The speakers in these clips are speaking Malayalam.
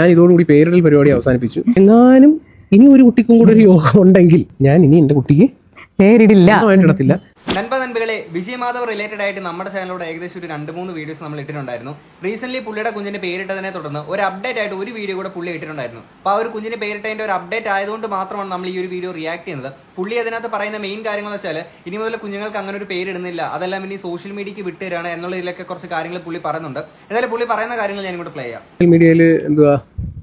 ഞാൻ ഇതോടുകൂടി പേരിടൽ പരിപാടി അവസാനിപ്പിച്ചു. എന്നാലും ഇനി ഒരു കുട്ടിക്കും കൂടെ ഒരു യോഗം ഉണ്ടെങ്കിൽ ഞാൻ ഇനി എന്റെ കുട്ടിക്ക് പേരിടില്ല. ഇടത്തില്ല നൻപ നൻപുകളെ വിജയമാധവ് റിലേറ്റഡ് ആയിട്ട് നമ്മുടെ ചാനലിലൂടെ ഏകദേശം ഒരു രണ്ട് മൂന്ന് വീഡിയോസ് നമ്മൾ ഇട്ടിട്ടുണ്ടായിരുന്നു. റീസെന്റ് പുള്ളിയുടെ കുഞ്ഞിന്റെ പേരിട്ടതിനെ തുടർന്ന് ഒരു അപ്ഡേറ്റ് ആയിട്ട് ഒരു വീഡിയോ കൂടെ പുള്ളി ഇട്ടിട്ടുണ്ടായിരുന്നു. അപ്പോൾ ആ ഒരു കുഞ്ഞിന്റെ പേരിട്ടതിന്റെ ഒരു അപ്ഡേറ്റ് ആയതുകൊണ്ട് മാത്രമാണ് നമ്മൾ ഈ ഒരു വീഡിയോ റിയാക്ട് ചെയ്യുന്നത്. പുള്ളി അതിനകത്ത് പറയുന്ന മെയിൻ കാര്യങ്ങൾ വെച്ചാൽ ഇനി മുതൽ കുഞ്ഞുങ്ങൾക്ക് അങ്ങനെ ഒരു പേരിടുന്നില്ല അതെല്ലാം ഇനി സോഷ്യൽ മീഡിയക്ക് വിട്ടുതരാണ് എന്നുള്ളതിലൊക്കെ കുറച്ച് കാര്യങ്ങൾ പുള്ളി പറയുന്നുണ്ട്. എന്തായാലും പുള്ളി പറയുന്ന കാര്യങ്ങൾ ഞാൻ ഇങ്ങോട്ട് പ്ലേ ചെയ്യാം. സോഷ്യൽ മീഡിയയിൽ എന്തുവാ?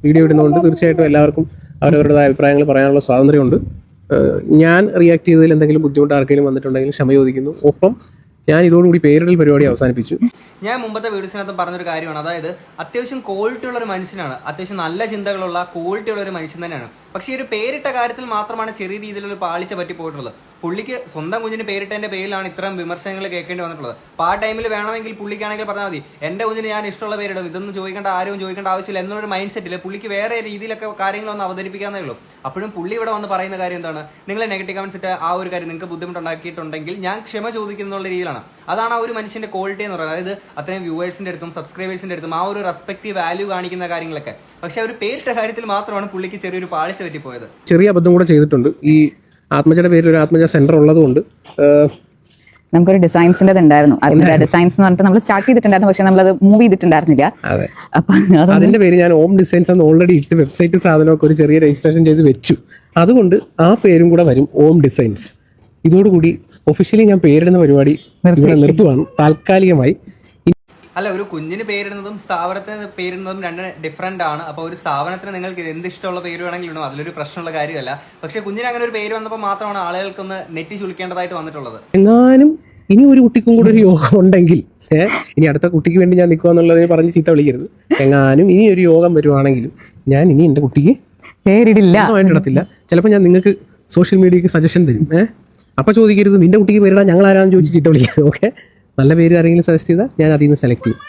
വീഡിയോ ഇടുന്നതുകൊണ്ട് തീർച്ചയായിട്ടും എല്ലാവർക്കും അവരവരുടെ അഭിപ്രായങ്ങൾ പറയാനുള്ള സ്വാതന്ത്ര്യമുണ്ട്. ഞാൻ റിയാക്ട് ചെയ്തതിൽ എന്തെങ്കിലും ബുദ്ധിമുട്ട് ആർക്കെങ്കിലും വന്നിട്ടുണ്ടെങ്കിൽ ക്ഷമ ചോദിക്കുന്നു. ഒപ്പം ഞാൻ ഇതോടുകൂടി പേരിടൽ പരിപാടി അവസാനിപ്പിച്ചു. ഞാൻ മുമ്പത്തെ വീഡിയോസിനകത്ത് പറഞ്ഞൊരു കാര്യമാണ്. അതായത് അത്യാവശ്യം ക്വാളിറ്റി ഉള്ള ഒരു മനുഷ്യനാണ്. അത്യാവശ്യം നല്ല ചിന്തകളുള്ള ക്വാളിറ്റി ഉള്ള ഒരു മനുഷ്യൻ തന്നെയാണ്. പക്ഷേ ഈ ഒരു പേരിട്ട കാര്യത്തിൽ മാത്രമാണ് ചെറിയ രീതിയിലുള്ള ഒരു പാളിച്ച പറ്റി പോയിട്ടുള്ളത്. പുള്ളിക്ക് സ്വന്തം കുഞ്ഞിന് പേരിട്ടതിന്റെ പേരിലാണ് ഇത്രയും വിമർശനങ്ങൾ കേൾക്കേണ്ടി വന്നിട്ടുള്ളത്. അപ്പോൾ ആ ടൈമിൽ വേണമെങ്കിൽ പുള്ളിക്കാണെങ്കിൽ പറഞ്ഞാൽ മതി എന്റെ കുഞ്ഞിന് ഞാൻ ഇഷ്ടമുള്ള പേരിടും. ഇതൊന്നും ചോദിക്കേണ്ട ആരും ചോദിക്കേണ്ട ആവശ്യമില്ല എന്നൊരു മൈൻഡ് സെറ്റില്ല പുള്ളിക്ക് വേറെ രീതിയിലൊക്കെ കാര്യങ്ങൾ ഒന്ന് അവതരിപ്പിക്കാന്നേ ഉള്ളൂ. അപ്പോഴും പുള്ളി ഇവിടെ വന്ന് പറയുന്ന കാര്യം എന്താണ്? നിങ്ങളെ നെഗറ്റീവ് കമൻസ് ഇട്ട് ആ ഒരു കാര്യം നിങ്ങൾക്ക് ബുദ്ധിമുട്ടുണ്ടാക്കിയിട്ടുണ്ടെങ്കിൽ ഞാൻ ക്ഷമ ചോദിക്കുന്നുള്ള രീതിയിലാണ്. അതാണ് ആ ഒരു മനുഷ്യന്റെ ക്വാളിറ്റി എന്ന് പറയുന്നത്. അതായത് അത്രയും വ്യൂവേഴ്സിന്റെ അടുത്തും സബ്സ്ക്രൈബേഴ്സിന്റെ അടുത്തും ആ ഒരു റെസ്പെക്റ്റീവ് വാല്യൂ കാണിക്കുന്ന കാര്യങ്ങളൊക്കെ. പക്ഷെ ഒരു പേരിട്ട കാര്യത്തിൽ മാത്രമാണ് പുള്ളിക്ക് ചെറിയൊരു പാളിച്ച പറ്റിപ്പോയത്. ചെറിയ അബദ്ധം കൂടെ ചെയ്തിട്ടുണ്ട്. ഈ ആത്മജയുടെ പേരിൽ ഒരു ആത്മജ സെന്റർ ഉള്ളതുകൊണ്ട് നമുക്കൊരു ഡിസൈൻസിന്റെ ഉണ്ടായിരുന്നു. അതിന്റെ ഡിസൈൻസ് എന്ന് പറഞ്ഞിട്ട് നമ്മൾ സ്റ്റാർട്ട് ചെയ്തിട്ടുണ്ടായിരുന്നു. പക്ഷെ നമ്മൾ അത് മൂവ് ചെയ്തിട്ടുണ്ടായിരുന്നില്ല. അതെ. അപ്പൊ അതിന്റെ പേര് ഞാൻ ഓം ഡിസൈൻസ് എന്ന് ഓൾറെഡി ഇട്ട് വെബ്സൈറ്റ് സാധനമൊക്കെ ഒരു ചെറിയ രജിസ്ട്രേഷൻ ചെയ്ത് വെച്ചു. അതുകൊണ്ട് ആ പേരും കൂടെ വരും ഓം ഡിസൈൻസ് ഇതോടുകൂടി ഒഫീഷ്യലി ഞാൻ പേരിടുന്ന പരിപാടി ഇവിടെ നിർത്തുവാണ്. താൽക്കാലികമായി. അല്ല ഒരു കുഞ്ഞിന് പേരിടുന്നതും സ്ഥാപനത്തിന് പേരിടുന്നതും രണ്ട് ഡിഫറെന്റ് ആണ്. അപ്പോൾ ഒരു സ്ഥാപനത്തിന് നിങ്ങൾക്ക് എന്ത് ഇഷ്ടമുള്ള പേര് വേണമെങ്കിലും അതിലൊരു പ്രശ്നമുള്ള കാര്യമല്ല. പക്ഷെ കുഞ്ഞിന് അങ്ങനെ ഒരു പേര് വന്നപ്പോൾ മാത്രമാണ് ആളുകൾക്കൊന്ന് നെറ്റി ചുളിക്കേണ്ടതായിട്ട് വന്നിട്ടുള്ളത്. എങ്ങാനും ഇനി ഒരു കുട്ടിക്കും കൂടെ ഒരു യോഗം ഉണ്ടെങ്കിൽ ഏഹ് ഇനി അടുത്ത കുട്ടിക്ക് വേണ്ടി ഞാൻ നിൽക്കുക എന്നുള്ളതിനെ പറഞ്ഞ് ചീത്ത വിളിക്കരുത്. എങ്ങാനും ഇനി ഒരു യോഗം വരുവാണെങ്കിലും ഞാൻ ഇനി എന്റെ കുട്ടിക്ക് പേരിടില്ല. ഇടത്തില്ല. ചിലപ്പോൾ ഞാൻ നിങ്ങൾക്ക് സോഷ്യൽ മീഡിയക്ക് സജഷൻ തരും ഏഹ് അപ്പൊ ചോദിക്കരുത് നിന്റെ കുട്ടിക്ക് പേരിടാൻ ഞങ്ങൾ ആരാണെന്ന് ചോദിച്ച് ചീത്ത വിളിക്കരുത് ഓക്കെ നല്ല പേര് ആരെങ്കിലും സജസ്റ്റ് ചെയ്താൽ ഞാൻ അതിൽ നിന്ന് സെലക്ട് ചെയ്യും.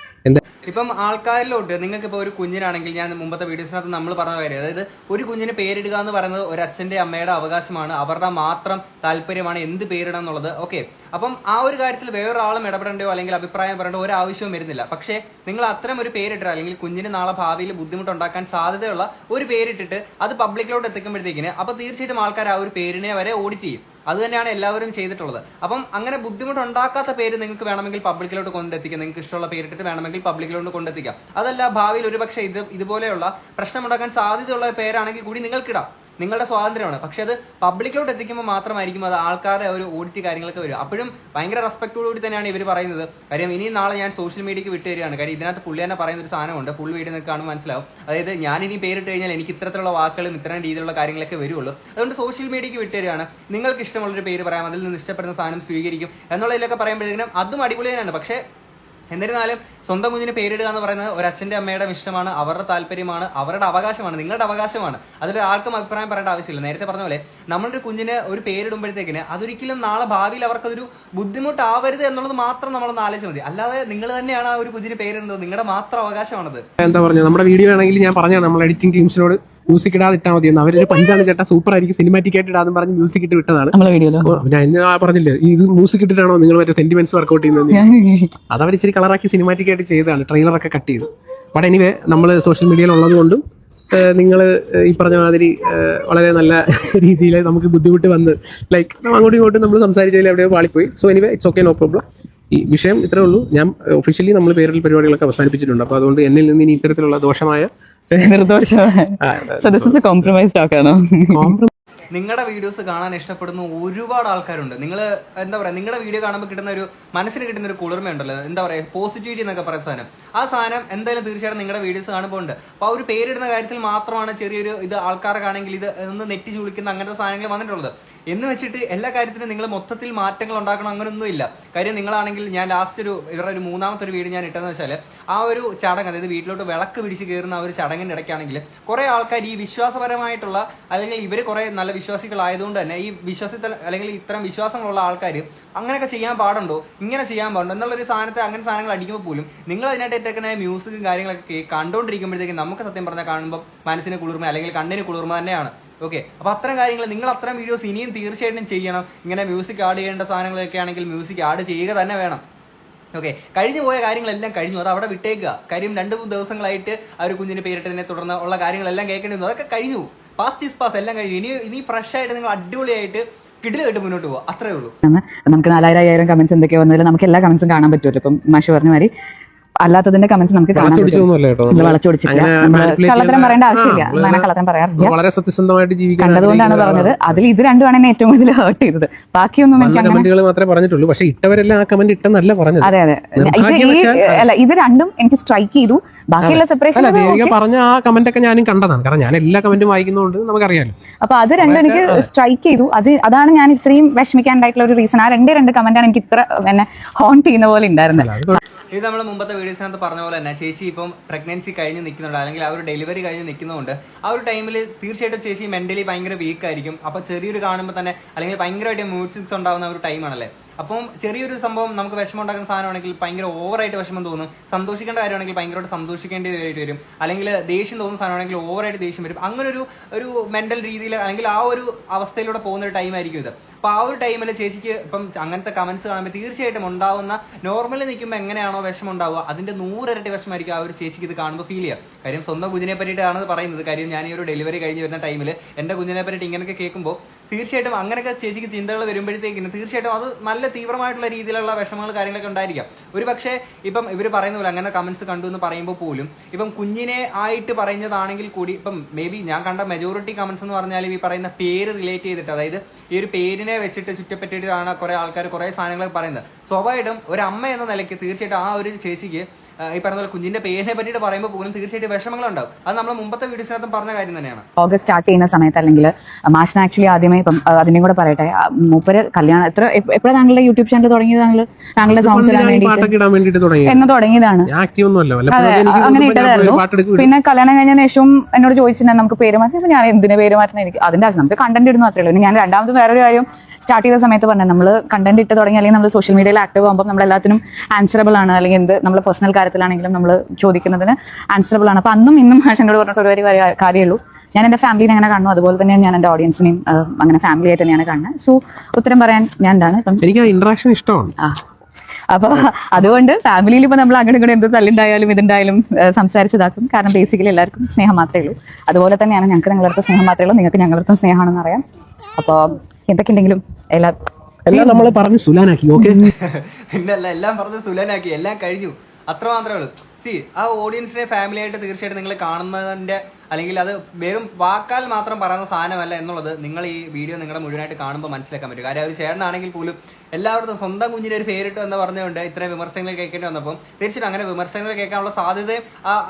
ഇപ്പം ആൾക്കാരിലോട്ട് നിങ്ങൾക്ക് ഇപ്പോൾ ഒരു കുഞ്ഞിനാണെങ്കിൽ ഞാൻ മുമ്പത്തെ വീഡിയോസിനകത്ത് നമ്മൾ പറഞ്ഞ കാര്യം അതായത് ഒരു കുഞ്ഞിന് പേരിടുക എന്ന് പറയുന്നത് ഒരു അച്ഛന്റെ അമ്മയുടെ അവകാശമാണ്. അവരുടെ മാത്രം താല്പര്യമാണ് എന്ത് പേരിടണം എന്നുള്ളത്. ഓക്കെ അപ്പം ആ ഒരു കാര്യത്തിൽ വേറൊരാളും ഇടപെടേണ്ടോ അല്ലെങ്കിൽ അഭിപ്രായം പറയേണ്ട ഒരു ആവശ്യവും വരുന്നില്ല. പക്ഷേ നിങ്ങൾ അത്തരം ഒരു പേരിട്ടാൽ അല്ലെങ്കിൽ കുഞ്ഞിന് നാളെ ഭാവിയിൽ ബുദ്ധിമുട്ടുണ്ടാക്കാൻ സാധ്യതയുള്ള ഒരു പേരിട്ടിട്ട് അത് പബ്ലിക്കിലോട്ട് എത്തിക്കുമ്പോഴത്തേക്കിന് അപ്പോൾ തീർച്ചയായിട്ടും ആൾക്കാർ ആ ഒരു പേരിനെ വരെ ഓഡിറ്റ് ചെയ്യും. അത് തന്നെയാണ് എല്ലാവരും ചെയ്തിട്ടുള്ളത്. അപ്പം അങ്ങനെ ബുദ്ധിമുട്ടുണ്ടാക്കാത്ത പേര് നിങ്ങൾക്ക് വേണമെങ്കിൽ പബ്ലിക്കിലോട്ട് കൊണ്ടെത്തിക്കാം. നിങ്ങൾക്ക് ഇഷ്ടമുള്ള പേരിട്ടിട്ട് വേണമെങ്കിൽ പബ്ലിക്കിലോട്ട് കൊണ്ടെത്തിക്കാം. അതല്ല ഭാവിയിൽ ഒരുപക്ഷെ ഇത് ഇതുപോലെയുള്ള പ്രശ്നമുണ്ടാക്കാൻ സാധ്യതയുള്ള പേരാണെങ്കിൽ കൂടി നിങ്ങൾക്കിടാം. നിങ്ങളുടെ സ്വാതന്ത്ര്യമാണ്. പക്ഷെ അത് പബ്ലിക്കിലോട്ട് എത്തിക്കുമ്പോൾ മാത്രമായിരിക്കും അത് ആൾക്കാരുടെ ഒരു ഓഡിറ്റ് കാര്യങ്ങളൊക്കെ വരും അപ്പോഴും ഭയങ്കര റെസ്പെക്ടോടുകൂടി തന്നെയാണ് ഇവർ പറയുന്നത്. കാര്യം ഇനി നാളെ ഞാൻ സോഷ്യൽ മീഡിയക്ക് വിട്ടു തരികയാണ് കാര്യം ഇതിനകത്ത് പുള്ളി തന്നെ പറയുന്ന ഒരു സാധനമുണ്ട് ഫുൾ വീഡിയോ നിങ്ങൾക്ക് മനസ്സിലാവും. അതായത് ഞാൻ ഇനി പേരിട്ട് കഴിഞ്ഞാൽ എനിക്ക് ഇത്തരത്തിലുള്ള വാക്കുകളും ഇത്തരം രീതിയിലുള്ള കാര്യങ്ങളൊക്കെ വരുള്ളൂ. അതുകൊണ്ട് സോഷ്യൽ മീഡിയക്ക് വിട്ടു തരികയാണ് നിങ്ങൾക്ക് ഇഷ്ടമുള്ളൊരു പേര് പറയാം. അതിൽ നിന്ന് ഇഷ്ടപ്പെടുന്ന സാധനം സ്വീകരിക്കും. എന്നുള്ളതിലൊക്കെ പറയുമ്പോഴത്തേക്കും അതും അടിപൊളി തന്നെയാണ് പക്ഷേ എന്നിരുന്നാലും സ്വന്തം കുഞ്ഞിന് പേരിടുക എന്ന് പറയുന്നത് ഒരു അച്ഛന്റെ അമ്മയുടെ ഇഷ്ടമാണ് അവരുടെ താല്പര്യമാണ് അവരുടെ അവകാശമാണ് നിങ്ങളുടെ അവകാശമാണ്. അതിൽ ആർക്കും അഭിപ്രായം പറയേണ്ട ആവശ്യമില്ല. നേരത്തെ പറഞ്ഞ പോലെ നമ്മളൊരു കുഞ്ഞിന് ഒരു പേരിടുമ്പോഴത്തേക്കിന് അതൊരിക്കലും നാളെ ഭാവിയിൽ അവർക്കതൊരു ബുദ്ധിമുട്ടാവരുത് എന്നുള്ളത് മാത്രം നമ്മളൊന്ന് ആലോചിച്ചാൽ മതി. അല്ലാതെ നിങ്ങൾ തന്നെയാണ് ആ ഒരു കുഞ്ഞിന് പേരിടുന്നത്. നിങ്ങളുടെ മാത്രം അവകാശമാണത്. എന്താ പറഞ്ഞത്? നമ്മുടെ വീഡിയോ ആണെങ്കിൽ ഞാൻ പറഞ്ഞ നമ്മൾ എഡിറ്റിംഗ് ടീംസിനോട് മ്യൂസിക് ഇടാതെ ഇട്ടാൽ മതി എന്ന്. അവരൊരു പഞ്ചാണ് ചേട്ടാ സൂപ്പർ ആയിരിക്കും സിനിമാറ്റിക് ആയിട്ട് ഇടാന്ന് പറഞ്ഞ് മ്യൂസിക് ഇട്ട് വിട്ടതാണ്. നമ്മളെ വീഡിയോയിലോ ഓ, ഞാൻ പറഞ്ഞില്ല പറഞ്ഞില്ലേ ഈ ഇത് മ്യൂസിക് ഇട്ടിട്ടാണോ നിങ്ങൾ മറ്റേ സെന്റിമെന്റ്സ് വർക്ക്ഔട്ട് ചെയ്യുന്നത് അത് അവർ ഇച്ചിരി കളറാക്കി സിനിമാറ്റിക് ആയിട്ട് ചെയ്തതാണ്. ട്രെയിലർ ഒക്കെ കട്ട് ചെയ്ത്. ബട്ട് എനിവേ നമ്മൾ സോഷ്യൽ മീഡിയയിൽ ഉള്ളത് കൊണ്ടും നിങ്ങൾ ഈ പറഞ്ഞ മാതിരി ഏഹ്, വളരെ നല്ല രീതിയിൽ നമുക്ക് ബുദ്ധിമുട്ട് വന്ന് ലൈക്ക് അങ്ങോട്ടും ഇങ്ങോട്ടും നമ്മൾ സംസാരിച്ചതിൽ എവിടെയോ പാളിപ്പോയി. So anyway it's okay no problem ഈ വിഷയം ഇത്രേ ഉള്ളൂ. ഞാൻ ഒഫീഷ്യലി നമ്മൾ പേരിൽ പരിപാടികളൊക്കെ അവസാനിപ്പിച്ചിട്ടുണ്ട്. അപ്പോൾ അതുകൊണ്ട് എന്നിൽ നിന്ന് ഇനി ഇത്തരത്തിലുള്ള ദോഷമായ കോംപ്രമൈസ് നിങ്ങളുടെ വീഡിയോസ് കാണാൻ ഇഷ്ടപ്പെടുന്ന ഒരുപാട് ആൾക്കാരുണ്ട്. നിങ്ങൾ എന്താ പറയാ നിങ്ങളുടെ വീഡിയോ കാണുമ്പോൾ കിട്ടുന്ന ഒരു മനസ്സിന് കിട്ടുന്ന ഒരു കുളിർമയുണ്ടല്ലോ എന്താ പറയാ പോസിറ്റിവിറ്റി എന്നൊക്കെ പറയുന്ന സാധനം. ആ സാധനം എന്തായാലും തീർച്ചയായിട്ടും നിങ്ങളുടെ വീഡിയോസ് കാണുമ്പോൾ ഉണ്ട്. അപ്പോൾ ആ ഒരു പേരിടുന്ന കാര്യത്തിൽ മാത്രമാണ് ചെറിയൊരു ഇത് ആൾക്കാർക്കാണെങ്കിൽ ഇത് ഒന്ന് നെറ്റി ചുളിക്കുന്ന അങ്ങനത്തെ സാധനങ്ങൾ വന്നിട്ടുള്ളത്. എന്ന് വെച്ചിട്ട് എല്ലാ കാര്യത്തിനും നിങ്ങൾ മൊത്തത്തിൽ മാറ്റങ്ങൾ ഉണ്ടാക്കണം അങ്ങനെയൊന്നും ഇല്ല. കാര്യം നിങ്ങളാണെങ്കിൽ ഞാൻ ലാസ്റ്റ് ഒരു ഇവരുടെ ഒരു മൂന്നാമത്തെ ഒരു വീട് ഞാൻ ഇട്ടെന്ന് വെച്ചാൽ ആ ഒരു ചടങ്ങ് അതായത് വീട്ടിലോട്ട് വിളക്ക് പിടിച്ച് കയറുന്ന ആ ഒരു ചടങ്ങിന്റെ ഇടയ്ക്കാണെങ്കിൽ കുറെ ആൾക്കാർ ഈ വിശ്വാസപരമായിട്ടുള്ള അല്ലെങ്കിൽ ഇവർ കുറെ നല്ല വിശ്വാസികളായതുകൊണ്ട് തന്നെ ഈ വിശ്വാസത്തിൽ അല്ലെങ്കിൽ ഇത്തരം വിശ്വാസങ്ങളുള്ള ആൾക്കാർ അങ്ങനെയൊക്കെ ചെയ്യാൻ പാടുണ്ടോ? ഇങ്ങനെ ചെയ്യാൻ പാടുണ്ടോ? എന്നുള്ളൊരു സാധനത്തെ അങ്ങനെ സാധനങ്ങൾ അടിക്കുമ്പോൾ പോലും നിങ്ങൾ അതിനായിട്ട് ഏറ്റക്കുന്ന മ്യൂസിക്കും കാര്യങ്ങളൊക്കെ കണ്ടുകൊണ്ടിരിക്കുമ്പോഴത്തേക്കും നമുക്ക് സത്യം പറഞ്ഞാൽ കാണുമ്പോൾ മനസ്സിന് കുളിർമ അല്ലെങ്കിൽ കണ്ണിന് കുളിർമ തന്നെയാണ്. ഓക്കെ അപ്പൊ അത്തരം കാര്യങ്ങൾ നിങ്ങൾ അത്തരം വീഡിയോസ് ഇനിയും തീർച്ചയായിട്ടും ചെയ്യണം. ഇങ്ങനെ മ്യൂസിക് ആഡ് ചെയ്യേണ്ട സാധനങ്ങളൊക്കെ ആണെങ്കിൽ മ്യൂസിക് ആഡ് ചെയ്യുക തന്നെ വേണം. ഓക്കെ കഴിഞ്ഞു പോയ കാര്യങ്ങളെല്ലാം കഴിഞ്ഞു. അത് അവിടെ വിട്ടേക്കുക. കാര്യം രണ്ട് മൂന്ന് ദിവസങ്ങളായിട്ട് ആ ഒരു കുഞ്ഞിന് പേരിട്ടതിനെ തുടർന്ന് ഉള്ള കാര്യങ്ങളെല്ലാം കേൾക്കേണ്ടി വന്നു അതൊക്കെ കഴിഞ്ഞു പാസ്റ്റ് ഇസ് പാസ് എല്ലാം കഴിഞ്ഞു. ഇനി ഇനി ഫ്രഷ് ആയിട്ട് നിങ്ങൾ അടിപൊളിയായിട്ട് കിടിലായിട്ട് മുന്നോട്ട് പോവുക. അത്രേ ഉള്ളൂ. നമുക്ക് നാലായിരം അയ്യായിരം കമന്റ്സ് എന്തൊക്കെയോ വന്നതിൽ നമുക്ക് എല്ലാ കമന്റ്സും കാണാൻ പറ്റുമല്ലോ. ഇപ്പം മാഷ് പറഞ്ഞ മാതിരി അല്ലാത്തതിന്റെ കമന്റ്സ് നമുക്ക് കാണാൻ പറ്റും. വളച്ചൊടിച്ചില്ല കള്ളത്തരം പറയേണ്ട ആവശ്യമില്ല. അങ്ങനെ കള്ളത്തരം പറയാറില്ല. വളരെ സത്യസന്ധമായിട്ട് ജീവിക്കാൻ കണ്ടതുകൊണ്ടാണ് പറഞ്ഞത്. അതിൽ ഇത് രണ്ടുമാണ് എന്നെ ഏറ്റവും കൂടുതൽ ഹേർട്ട് ചെയ്തത്. ബാക്കിയൊന്നും എനിക്ക് അങ്ങനെ കമന്റുകൾ മാത്രമേ പറഞ്ഞിട്ടുള്ളൂ. പക്ഷേ ഇട്ടവരെല്ലാം ആ കമന്റ് ഇട്ടെന്നല്ല പറഞ്ഞത്. അതെ അതെ. അല്ല ഇത് രണ്ടും എനിക്ക് സ്ട്രൈക്ക് ചെയ്തു. ബാക്കിയുള്ള സെപ്പറേഷൻ പറഞ്ഞ ആ കമന്റ് ഒക്കെ ഞാനും കണ്ടതാണ്. കാരണം ഞാൻ എല്ലാ കമന്റും വായിക്കുന്നതുകൊണ്ട് നമുക്കറിയാലോ. അപ്പൊ അത് രണ്ടും എനിക്ക് സ്ട്രൈക്ക് ചെയ്തു. അത് അതാണ് ഞാൻ ഇത്രയും വിഷമിക്കാനായിട്ടുള്ള ഒരു റീസൺ ആ രണ്ടേ രണ്ട് കമന്റാണ് എനിക്ക് ഇത്ര എന്നെ ഹോൺ ചെയ്യുന്ന പോലെ ഉണ്ടായിരുന്നത്. ഇത് നമ്മൾ മുമ്പത്തെ വീഡിയോസിനകത്ത് പറഞ്ഞ പോലെ തന്നെ ചേച്ചി ഇപ്പം പ്രഗ്നൻസി കഴിഞ്ഞ് നിൽക്കുന്നുണ്ട് അല്ലെങ്കിൽ ആ ഒരു ഡെലിവറി കഴിഞ്ഞ് നിൽക്കുന്നതുകൊണ്ട് ആ ഒരു ടൈമിൽ തീർച്ചയായിട്ടും ചേച്ചി മെന്റലി ഭയങ്കര വീക്ക് ആയിരിക്കും. അപ്പൊ ചെറിയൊരു കാണുമ്പോൾ തന്നെ അല്ലെങ്കിൽ ഭയങ്കരമായിട്ട് മൂഡ് സ്വിങ്സ് ഉണ്ടാവുന്ന ഒരു ടൈമാണല്ലേ അപ്പം ചെറിയൊരു സംഭവം നമുക്ക് വിഷമം ഉണ്ടാക്കുന്ന സാധനമാണെങ്കിൽ ഭയങ്കര ഓവറായിട്ട് വിഷമം തോന്നും. സന്തോഷിക്കേണ്ട കാര്യമാണെങ്കിൽ ഭയങ്കരമായിട്ട് സന്തോഷിക്കേണ്ടി വരും. അല്ലെങ്കിൽ ദേഷ്യം തോന്നുന്ന സാധനമാണെങ്കിൽ ഓവറായിട്ട് ദേഷ്യം വരും. അങ്ങനെ ഒരു ഒരു മെന്റൽ രീതിയിൽ അല്ലെങ്കിൽ ആ ഒരു അവസ്ഥയിലൂടെ പോകുന്ന ഒരു ടൈം ആയിരിക്കും ഇത്. അപ്പൊ ആ ഒരു ടൈമിൽ ചേച്ചിക്ക് ഇപ്പം അങ്ങനത്തെ കമന്റ്സ് കാണുമ്പോൾ തീർച്ചയായിട്ടും ഉണ്ടാവുന്ന നോർമലി നിൽക്കുമ്പോൾ എങ്ങനെയാണോ വിഷമം ഉണ്ടാവുക അതിന്റെ നൂറിരട്ടി വിഷമമായിരിക്കും ആ ഒരു ചേച്ചിക്ക് ഇത് കാണുമ്പോൾ ഫീൽ ചെയ്യാം. കാര്യം സ്വന്തം കുഞ്ഞിനെ പറ്റിയിട്ടാണ് പറയുന്നത്. കാര്യം ഞാൻ ഈ ഒരു ഡെലിവറി കഴിഞ്ഞ് വരുന്ന ടൈമിൽ എന്റെ കുഞ്ഞിനെ പറ്റിയിട്ട് ഇങ്ങനെയൊക്കെ കേൾക്കുമ്പോൾ തീർച്ചയായിട്ടും അങ്ങനെയൊക്കെ ചേച്ചിക്ക് ചിന്തകൾ വരുമ്പോഴത്തേക്കിന് തീർച്ചയായിട്ടും അത് നല്ല തീവ്രമായിട്ടുള്ള രീതിയിലുള്ള വിഷമങ്ങൾ കാര്യങ്ങളൊക്കെ ഉണ്ടായിരിക്കാം. ഒരു പക്ഷേ ഇപ്പം ഇവർ പറയുന്ന പോലെ അങ്ങനെ കമന്റ്സ് കണ്ടു എന്ന് പറയുമ്പോൾ പോലും ഇപ്പം കുഞ്ഞിനെ ആയിട്ട് പറയുന്നതാണെങ്കിൽ കൂടി ഇപ്പം മേ ബി ഞാൻ കണ്ട മെജോറിറ്റി കമന്റ്സ് എന്ന് പറഞ്ഞാൽ ഈ പറയുന്ന പേര് റിലേറ്റ് ചെയ്തിട്ട് അതായത് ഈ ഒരു പേരിനെ വെച്ചിട്ട് ചുറ്റപ്പറ്റിയിട്ടാണ് കുറെ ആൾക്കാർ കുറെ സാധനങ്ങളൊക്കെ പറയുന്നത്. സ്വാഭാവികം ഒരു അമ്മ എന്ന നിലയ്ക്ക് തീർച്ചയായിട്ടും ആ ഒരു ചേച്ചിക്ക് ഈ പറഞ്ഞ പോലെ കുഞ്ഞിന്റെ പേരിനെ പറ്റിയിട്ട് പറയുമ്പോൾ പോലും തീർച്ചയായിട്ടും വിഷമങ്ങൾ ഉണ്ടാവും അത് നമ്മൾ മുമ്പത്തെ വീഡിയോസിനകത്തും പറഞ്ഞ കാര്യം തന്നെയാണ്. ഓഗസ്റ്റ് സ്റ്റാർട്ട് ചെയ്യുന്ന സമയത്ത് അല്ലെങ്കിൽ മാഷിന് ആക്ച്വലി ആദ്യമേ ഇപ്പം അതിനെയും കൂടെ പറയട്ടെ. മൂപ്പര് കല്യാണം എത്ര എപ്പോഴാണ് താങ്കളുടെ യൂട്യൂബ് ചാനൽ തുടങ്ങിയത് താങ്കൾ താങ്കളുടെ സോങ്സ് എന്ന് തുടങ്ങിയതാണ്. അങ്ങനെ ഇട്ടതായിരുന്നു. പിന്നെ കല്യാണം കഴിഞ്ഞ ശേഷവും എന്നോട് ചോദിച്ചിട്ടുണ്ടെങ്കിൽ നമുക്ക് പേര് മാറ്റി ഞാൻ എന്തിനു പേര് മാറ്റണം എനിക്ക് അതിന്റെ ആവശ്യം നമുക്ക് കണ്ടന്റ് ഇടുന്നു മാത്രമേ ഉള്ളൂ. ഞാൻ രണ്ടാമത് വേറൊരു കാര്യം സ്റ്റാർട്ട് ചെയ്ത സമയത്ത് പറഞ്ഞത് നമ്മൾ കണ്ടന്റ് ഇട്ട് തുടങ്ങി അല്ലെങ്കിൽ നമ്മൾ സോഷ്യൽ മീഡിയയിൽ ആക്റ്റീവ് ആകുമ്പോൾ നമ്മൾ എല്ലാത്തിനും ആൻസറബിൾ ആണ് അല്ലെങ്കിൽ എന്ത് നമ്മൾ പേഴ്സണൽ കാര്യത്തിലാണെങ്കിലും നമ്മൾ ചോദിക്കുന്നതിന് ആൻസറബിൾ ആണ്. അപ്പൊ അന്നും ഇന്നും മാഷനോട് പറഞ്ഞിട്ട് ഒരു കാര്യം- കാര്യമുള്ളൂ ഞാൻ എന്റെ ഫാമിലിനെ അങ്ങനെ കാണുന്നു. അതുപോലെ തന്നെ ഞാൻ എന്റെ ഓഡിയൻസിനെയും അങ്ങനെ ഫാമിലി ആയിട്ട് തന്നെയാണ് കാണുന്നത്. സോ ഉത്തരം പറയാൻ ഞാൻ എന്താണ്? എനിക്ക് ഇന്ററാക്ഷൻ ഇഷ്ടമാണ്. അപ്പൊ അതുകൊണ്ട് ഫാമിലിയിൽ ഇപ്പൊ നമ്മൾ അങ്ങനെ ഇങ്ങോട്ടും എന്ത് തല്ലുണ്ടായാലും ഇതുണ്ടായാലും സംസാരിച്ചതാക്കും. കാരണം ബേസിക്കലി എല്ലാവർക്കും സ്നേഹം മാത്രമേ ഉള്ളൂ. അതുപോലെ തന്നെയാണ് ഞങ്ങൾക്ക് നിങ്ങളുടെ സ്നേഹം മാത്രമേ ഉള്ളൂ. നിങ്ങൾക്ക് ഞങ്ങളുടെ സ്നേഹമാണെന്ന് അറിയാം. അപ്പൊ എന്തൊക്കെ ഉണ്ടെങ്കിലും എല്ലാം എല്ലാം നമ്മൾ പറഞ്ഞ് സുലാനാക്കി ഓക്കെ? പിന്നെ എല്ലാം പറഞ്ഞ് സുലാനാക്കി എല്ലാം കഴിഞ്ഞു. അത്ര മാത്രമേ ഉള്ളൂ. സി ആ ഓഡിയൻസിനെ ഫാമിലി ആയിട്ട് തീർച്ചയായിട്ടും നിങ്ങൾ കാണുന്നതിന്റെ അല്ലെങ്കിൽ അത് വെറും വാക്കാൽ മാത്രം പറയുന്ന സാധനമല്ല എന്നുള്ളത് നിങ്ങൾ ഈ വീഡിയോ നിങ്ങളുടെ മുഴുവനായിട്ട് കാണുമ്പോൾ മനസ്സിലാക്കാൻ പറ്റും. കാര്യം അത് ചേട്ടനാണെങ്കിൽ പോലും എല്ലാവർക്കും സ്വന്തം കുഞ്ഞിന് ഒരു പേരിട്ട് എന്ന് പറഞ്ഞുകൊണ്ട് ഇത്രയും വിമർശനങ്ങൾ കേൾക്കേണ്ടി വന്നപ്പോൾ തീർച്ചയായിട്ടും അങ്ങനെ വിമർശനങ്ങൾ കേൾക്കാനുള്ള സാധ്യത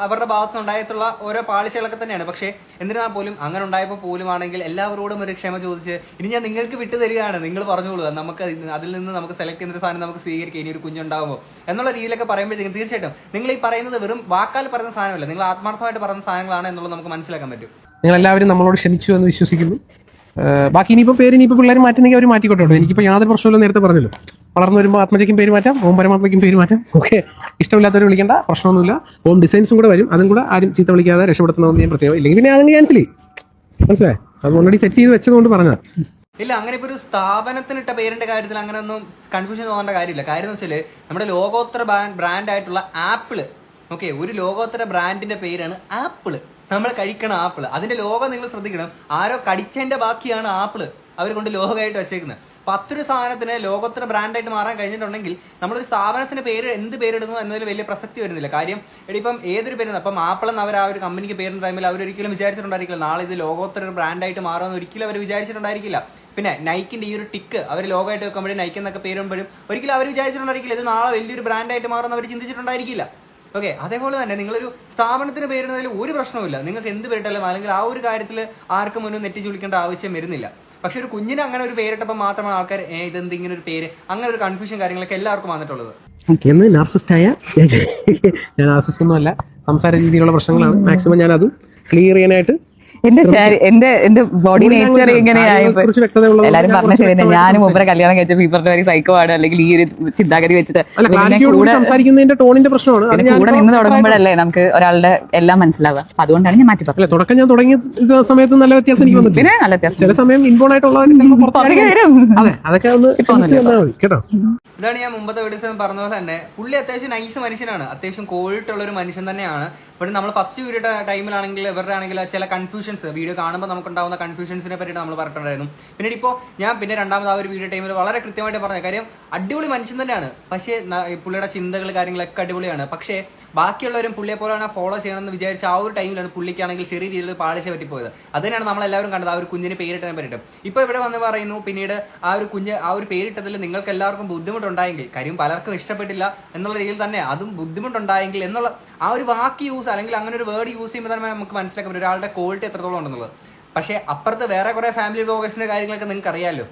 അവരുടെ ഭാഗത്ത് ഉണ്ടായിട്ടുള്ള ഓരോ പാളിച്ചകളൊക്കെ തന്നെയാണ്. പക്ഷേ എന്നിരുന്നാൽ പോലും അങ്ങനെ ഉണ്ടായപ്പോൾ പോലും ആണെങ്കിൽ എല്ലാവരോടും ഒരു ക്ഷമ ചോദിച്ച് ഇനി ഞാൻ നിങ്ങൾക്ക് വിട്ടു തരികയാണ്. നിങ്ങൾ പറഞ്ഞോളൂ. നമുക്ക് അതിൽ നിന്ന് നമുക്ക് സെലക്ട് ചെയ്യുന്ന ഒരു സാധനം നമുക്ക് സ്വീകരിക്കാം. ഇനി ഒരു കുഞ്ഞുണ്ടാകുമ്പോൾ എന്നുള്ള രീതിയിലൊക്കെ പറയുമ്പോഴത്തേക്കും തീർച്ചയായിട്ടും നിങ്ങൾ ഈ പറയുന്നത് വെറും വാക്കാൽ പറയുന്ന സാധനമല്ല. നിങ്ങൾ ആത്മാർത്ഥമായിട്ട് പറയുന്ന സാധനങ്ങളാണ് എന്നുള്ളത് നമുക്ക് മനസ്സിലാക്കാൻ പറ്റും. നിങ്ങൾ എല്ലാവരും നമ്മളോട് ക്ഷമിച്ചു എന്ന് വിശ്വസിക്കുന്നു. ബാക്കി ഇനിയിപ്പോൾ പേര് ഇനിയിപ്പോൾ പിള്ളേർ മാറ്റുന്നെങ്കിൽ അവർ മാറ്റിക്കോട്ടെ എനിക്കിപ്പോ എനിക്കിപ്പോൾ യാതൊരു പ്രശ്നമില്ല നേരത്തെ പറഞ്ഞല്ലോ. വളർന്നു വരുമ്പോൾ ആത്മജയ്ക്കും പേര് മാറ്റാം ഓം പരമാത്മയ്ക്കും പേര് മാറ്റാം. ഓക്കെ. ഇഷ്ടമില്ലാത്തവർ വിളിക്കേണ്ട പ്രശ്നമൊന്നുമില്ല. ഓം ഡിസൈൻസും കൂടെ വരും അതും കൂടെ ആരും ചീത്ത വിളിക്കാതെ രക്ഷപ്പെടുത്തണമെന്ന് ഞാൻ പ്രത്യേകം ഇല്ലെങ്കിൽ പിന്നെ അതങ്ങ് ക്യാൻസൽ ചെയ്യും. മനസ്സിലായി? അത് ഓൾറെഡി സെറ്റ് ചെയ്ത് വെച്ചതുകൊണ്ട് പറഞ്ഞാൽ ഇല്ല അങ്ങനെ ഇപ്പൊ ഒരു സ്ഥാപനത്തിനിട്ട പേരിന്റെ കാര്യത്തിൽ അങ്ങനെ ഒന്നും കൺഫ്യൂഷൻ തോന്നേണ്ട കാര്യമില്ല. കാര്യം എന്ന് വെച്ചാൽ നമ്മുടെ ലോകോത്തര ബ്രാൻഡ് ആയിട്ടുള്ള ആപ്പിൾ ഓക്കെ ഒരു ലോകോത്തര ബ്രാൻഡിന്റെ പേരാണ് ആപ്പിൾ. നമ്മൾ കഴിക്കണ ആപ്പിൾ. അതിന്റെ ലോകം നിങ്ങൾ ശ്രദ്ധിക്കണം. ആരോ കടിച്ചതിന്റെ ബാക്കിയാണ് ആപ്പിൾ അവർ കൊണ്ട് ലോകമായിട്ട് വെച്ചേക്കുന്നത്. പത്തൊരു സാധനത്തിന് ലോകോത്തര ബ്രാൻഡായിട്ട് മാറാൻ കഴിഞ്ഞിട്ടുണ്ടെങ്കിൽ നമ്മളൊരു സ്ഥാപനത്തിന് പേര് എന്ത് പേരിടുന്നു എന്നതിൽ വലിയ പ്രസക്തി വരുന്നില്ല. കാര്യം ഇപ്പം ഏതൊരു പേര് അപ്പം ആപ്പിൾ എന്ന് അവർ ആ ഒരു കമ്പനിക്ക് പേരുന്ന ടൈമിൽ അവരൊരിക്കലും വിചാരിച്ചിട്ടുണ്ടായിരിക്കില്ല. നാളെ ഇത് ലോകോത്തര ബ്രാൻഡായിട്ട് മാറുമെന്ന് ഒരിക്കലും അവർ വിചാരിച്ചിട്ടുണ്ടായിരിക്കില്ല. പിന്നെ നൈക്കിന്റെ ഈ ഒരു ടിക്ക് അവർ ലോഗമായിട്ട് വെക്കുമ്പോഴും നൈക്ക് എന്നൊക്കെ പേരുമ്പോഴും ഒരിക്കലും അവർ വിചാരിച്ചിട്ടുണ്ടായിരിക്കില്ല. ഇത് നാളെ വലിയൊരു ബ്രാൻഡായിട്ട് മാറുമെന്ന് അവർ ചിന്തിച്ചിട്ടുണ്ടായിരിക്കില്ല. ഓക്കെ അതേപോലെ തന്നെ നിങ്ങളൊരു സ്ഥാപനത്തിന് പേരിടുന്നതിൽ ഒരു പ്രശ്നവുമില്ല. നിങ്ങൾക്ക് എന്ത് പേരിട്ടാലും അല്ലെങ്കിൽ ആ ഒരു കാര്യത്തിൽ ആർക്കും മുന്നും നെറ്റി ചുളിക്കേണ്ട ആവശ്യം വരുന്നില്ല. പക്ഷെ ഒരു കുഞ്ഞിന് അങ്ങനെ ഒരു പേരിട്ടപ്പോൾ മാത്രമാണ് ആൾക്കാർ ഇതെന്ത് ഇങ്ങനെ ഒരു പേര്? അങ്ങനെ ഒരു കൺഫ്യൂഷൻ കാര്യങ്ങളൊക്കെ എല്ലാവർക്കും വന്നിട്ടുള്ളത്. എന്ന് നാർസിസ്റ്റായ ഞാൻ നാർസിസ്റ്റ് ഒന്നും അല്ല സംസാര രീതിയിലുള്ള പ്രശ്നങ്ങളാണ്. മാക്സിമം ഞാൻ അതും ക്ലിയർ ചെയ്യാനായിട്ട് എന്റെ എന്റെ എന്റെ ബോഡി നേച്ചർ ഇങ്ങനെയായി കുറിച്ച് വ്യക്തത ഉള്ളത് എല്ലാരും പറഞ്ഞ ശരി തന്നെ. ഞാനും മുമ്പേ കല്യാണം കഴിച്ചപ്പോ ഈ വരെ സൈക്കോ ആണ്. അല്ലെങ്കിൽ ഈ ഒരു ചിന്താഗതി വെച്ചിട്ട് ടോണിന്റെ പ്രശ്നമാണ്. ഞാൻ കൂടെ നിന്ന് തുടങ്ങുമ്പോഴല്ലേ നമുക്ക് ഒരാളുടെ എല്ലാം മനസ്സിലാവുക. അപ്പൊ അതുകൊണ്ടാണ് ഞാൻ മാറ്റി പറഞ്ഞത്. അല്ല തുടക്കം ഞാൻ തുടങ്ങിയ സമയത്ത് നല്ല വ്യത്യാസം എനിക്ക് വന്നു പിന്നെ നല്ല വ്യത്യാസം. ചില സമയം ഇൻബോൺ. അതെ അതൊക്കെ ഒന്ന് കേട്ടോ. ഇതാണ് ഞാൻ മുമ്പത്തെ വീഡിയോസ് പറഞ്ഞ പോലെ തന്നെ പുള്ളി അത്യാവശ്യം നൈസ് മനുഷ്യനാണ്. അത്യാവശ്യം കോഴിട്ടുള്ള ഒരു മനുഷ്യൻ തന്നെയാണ്. പക്ഷേ നമ്മൾ ഫസ്റ്റ് വീഡിയോ ടൈമിലാണെങ്കിൽ ഇവരുടെ ആണെങ്കിൽ ചില കൺഫ്യൂഷൻസ് വീഡിയോ കാണുമ്പോൾ നമുക്ക് നമുക്കുണ്ടാവുന്ന കൺഫ്യൂഷൻസിനെ പറ്റിയിട്ട് നമ്മൾ പറഞ്ഞിട്ടുണ്ടായിരുന്നു. പിന്നീട് ഇപ്പോൾ ഞാൻ പിന്നെ രണ്ടാമത് ആ ഒരു വീഡിയോ ടൈമിൽ വളരെ കൃത്യമായിട്ട് പറഞ്ഞ കാര്യം അടിപൊളി മനുഷ്യൻ തന്നെയാണ്. പക്ഷേ പുള്ളിയുടെ ചിന്തകൾ കാര്യങ്ങളൊക്കെ അടിപൊളിയാണ്. പക്ഷേ ബാക്കിയുള്ളവരും പുള്ളിയെ പോലെ ഫോളോ ചെയ്യണമെന്ന് വിചാരിച്ച ആ ഒരു ടൈമിലാണ് പുള്ളിക്കാണെങ്കിൽ ചെറിയ രീതിയിൽ പാളിച്ച പറ്റിപ്പോയത്. അതിനാണ് നമ്മളെല്ലാവരും കണ്ടത് ആ ഒരു കുഞ്ഞിന് പേരിട്ടതിനെ പറ്റിയിട്ട്. ഇപ്പോൾ ഇവിടെ വന്ന് പറയുന്നു പിന്നീട് ആ ഒരു കുഞ്ഞ് ആ ഒരു പേരിട്ടതിൽ നിങ്ങൾക്ക് എല്ലാവർക്കും ബുദ്ധിമുട്ടുണ്ടായെങ്കിൽ കാര്യം പലർക്കും ഇഷ്ടപ്പെട്ടില്ല എന്നുള്ള രീതിയിൽ തന്നെ അതും ബുദ്ധിമുട്ടുണ്ടായെങ്കിൽ എന്നുള്ള ആ ഒരു വാക്ക് യൂസ് അല്ലെങ്കിൽ അങ്ങനെ ഒരു വേർഡ് യൂസ് ചെയ്യുമ്പോൾ തന്നെ നമുക്ക് മനസ്സിലാക്കാൻ പറ്റും ഒരാളുടെ ക്വാളിറ്റി എത്രത്തോളം ഉണ്ടെന്നുള്ളത്. പക്ഷേ അപ്പുറത്ത് വേറെ കുറെ ഫാമിലി ബ്ലോഗേഴ്സിന്റെ കാര്യങ്ങളൊക്കെ നിങ്ങൾക്ക് അറിയാമല്ലോ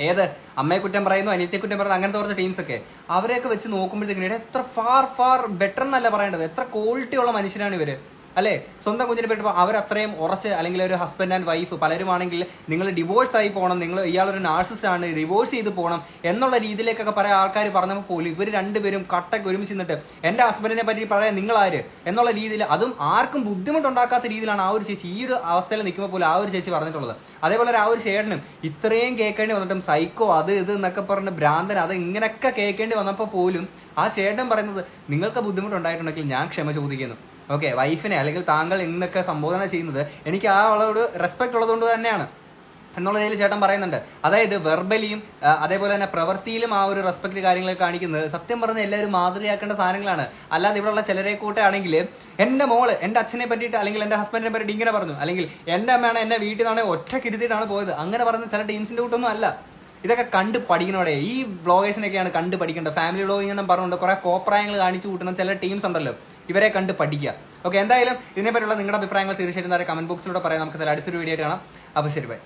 ഏത്? അമ്മയെ കുറ്റം പറയുന്നു അനിയത്തെ കുറ്റം പറയുന്നു അങ്ങനത്തെ കുറച്ച് ടീംസ് ഒക്കെ. അവരെയൊക്കെ വെച്ച് നോക്കുമ്പോഴത്തേക്കും എത്ര ഫാർ ഫാർ ബെറ്റർ എന്നല്ല പറയേണ്ടത്. എത്ര ക്വാളിറ്റി ഉള്ള മനുഷ്യരാണ് ഇവർ. അല്ലേ? സ്വന്തം കുഞ്ഞിനെ പെട്ടപ്പോൾ അവരത്രയും ഉറച്ച് അല്ലെങ്കിൽ ഒരു ഹസ്ബൻഡ് ആൻഡ് വൈഫ് പലരും ആണെങ്കിൽ നിങ്ങൾ ഡിവോഴ്സ് ആയി പോകണം നിങ്ങൾ ഇയാളൊരു നാർസിസ്റ്റ് ആണ് ഡിവോഴ്സ് ചെയ്ത് പോകണം എന്നുള്ള രീതിയിലേക്കൊക്കെ പറയാൻ ആൾക്കാർ പറഞ്ഞപ്പോൾ പോലും ഇവർ രണ്ടുപേരും കട്ടക്ക് ഒരുമിച്ച് നിന്നിട്ട് എന്റെ ഹസ്ബൻഡിനെ പറ്റി പറയാൻ നിങ്ങൾ ആര്? എന്നുള്ള രീതിയിൽ അതും ആർക്കും ബുദ്ധിമുട്ടുണ്ടാക്കാത്ത രീതിയിലാണ് ആ ഒരു ചേച്ചി ഈ ഒരു അവസ്ഥയിൽ നിൽക്കുമ്പോൾ പോലും ആ ഒരു ചേച്ചി പറഞ്ഞിട്ടുള്ളത്. അതേപോലെ ആ ഒരു ചേട്ടനും ഇത്രയും കേൾക്കേണ്ടി വന്നിട്ടും സൈക്കോ അത് ഇത് എന്നൊക്കെ പറഞ്ഞ് ഭ്രാന്തൻ അത് ഇങ്ങനെയൊക്കെ കേൾക്കേണ്ടി വന്നപ്പോൾ പോലും ആ ചേട്ടൻ പറയുന്നത് നിങ്ങൾക്ക് ബുദ്ധിമുട്ടുണ്ടായിട്ടുണ്ടെങ്കിൽ ഞാൻ ക്ഷമ ചോദിക്കുന്നു. ഓക്കെ വൈഫിനെ അല്ലെങ്കിൽ താങ്കൾ ഇന്നൊക്കെ സംബോധന ചെയ്യുന്നത് എനിക്ക് ആ ആളോട് റെസ്പെക്ട് ഉള്ളതുകൊണ്ട് തന്നെയാണ്. എന്നുള്ള രീതിയിൽ ചേട്ടൻ പറയുന്നുണ്ട്. അതായത് വെർബലിയും അതേപോലെ തന്നെ പ്രവൃത്തിയിലും ആ ഒരു റെസ്പെക്ട് കാര്യങ്ങളൊക്കെ കാണിക്കുന്നത് സത്യം പറഞ്ഞ എല്ലാവരും മാതൃകയാക്കേണ്ട സാധനങ്ങളാണ്. അല്ലാതെ ഇവിടെയുള്ള ചിലരെ കൂട്ടാണെങ്കിൽ എന്റെ മോൾ എന്റെ അച്ഛനെ പറ്റിയിട്ട് അല്ലെങ്കിൽ എന്റെ ഹസ്ബൻഡിനെ പറ്റിയിട്ട് ഇങ്ങനെ പറഞ്ഞു. അല്ലെങ്കിൽ എന്റെ അമ്മയാണ് എന്നെ വീട്ടിൽ നിന്നാണ് ഒറ്റ ഇരുത്തിയിട്ടാണ് പോയത്. അങ്ങനെ പറഞ്ഞ ചില ടീംസിന്റെ കൂട്ടൊന്നും അല്ല. ഇതൊക്കെ കണ്ട് പഠിക്കണോടെ? ഈ ബ്ലോഗേഴ്സിനൊക്കെയാണ് കണ്ട് പഠിക്കേണ്ടത്. ഫാമിലി ബ്ലോഗിംഗ് എന്നും പറഞ്ഞുകൊണ്ട് കുറെ കോപ്രായങ്ങൾ കാണിച്ചു കൂട്ടുന്ന ചില ടീംസ് ഉണ്ടല്ലോ. ഇവരെ കണ്ട് പഠിക്കുക. ഓക്കെ എന്തായാലും ഇതിനെപ്പറ്റിയുള്ള നിങ്ങളുടെ അഭിപ്രായങ്ങൾ തീർച്ചയായിട്ടും കമന്റ് ബോക്സിലൂടെ പറയാം. നമുക്ക് അടുത്തൊരു വീഡിയോ ആയിട്ട് കാണാം. അപ്പോൾ ശരി ബൈ